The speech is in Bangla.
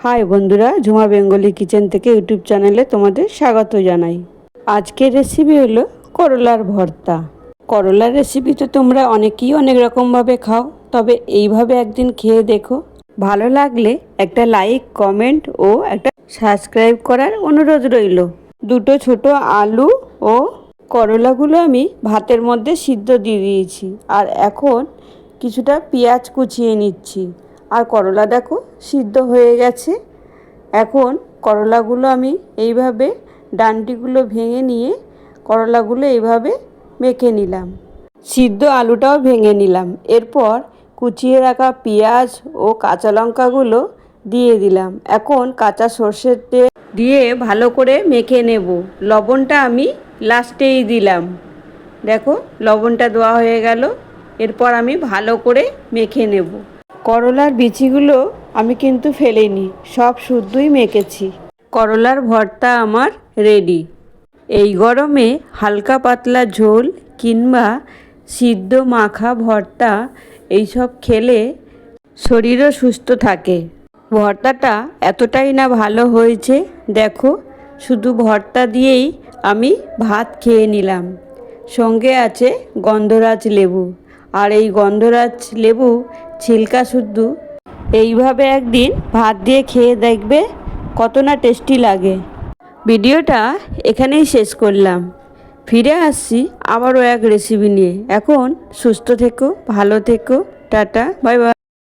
হাই বন্ধুরা, ঝুমা বেঙ্গলি কিচেন থেকে ইউটিউব চ্যানেলে তোমাদের স্বাগত জানাই। আজকের রেসিপি হলো করলার ভর্তা। করলার রেসিপি তো তোমরা অনেকেই অনেক রকমভাবে খাও, তবে এইভাবে একদিন খেয়ে দেখো। ভালো লাগলে একটা লাইক কমেন্ট ও একটা সাবস্ক্রাইব করার অনুরোধ রইল। দুটো ছোট আলু ও করলাগুলো আমি ভাতের মধ্যে সিদ্ধ দিয়ে দিয়েছি, আর এখন কিছুটা পেঁয়াজ কুচিয়ে নিচ্ছি। আর করলা দেখো সিদ্ধ হয়ে গেছে। এখন করলাগুলো আমি এইভাবে ডান্ডিগুলো ভেঙে নিয়ে করলাগুলো এইভাবে মেখে নিলাম। সিদ্ধ আলুটাও ভেঙে নিলাম। এরপর কুচিয়ে রাখা পেঁয়াজ ও কাঁচা লঙ্কাগুলো দিয়ে দিলাম। এখন কাঁচা সর্ষের তেল দিয়ে ভালো করে মেখে নেব। লবণটা আমি লাস্টেই দিলাম। দেখো লবণটা দেওয়া হয়ে গেল। এরপর আমি ভালো করে মেখে নেব। করলার বিচিগুলো আমি কিন্তু ফেলিনি, সব শুদ্ধই মেখেছি। করলার ভর্তা আমার রেডি এই গরমে হালকা পাতলা ঝোল কিংবা সিদ্ধ মাখা ভর্তা, এইসব খেলে শরীরও সুস্থ থাকে। ভর্তাটা এতটাই না ভালো হয়েছে, দেখো, শুধু ভর্তা দিয়েই আমি ভাত খেয়ে নিলাম। সঙ্গে আছে গন্ধরাজ লেবু। আর এই গন্ধরাজ লেবু ছিলকা শুদ্ধ। এইভাবে একদিন ভাত দিয়ে খেয়ে দেখবে কত না টেস্টি লাগে। ভিডিওটা এখানেই শেষ করলাম। ফিরে আসছি আবারও এক রেসিপি নিয়ে। এখন সুস্থ থেকো, ভালো থেকো, টাটা, বাই বাই।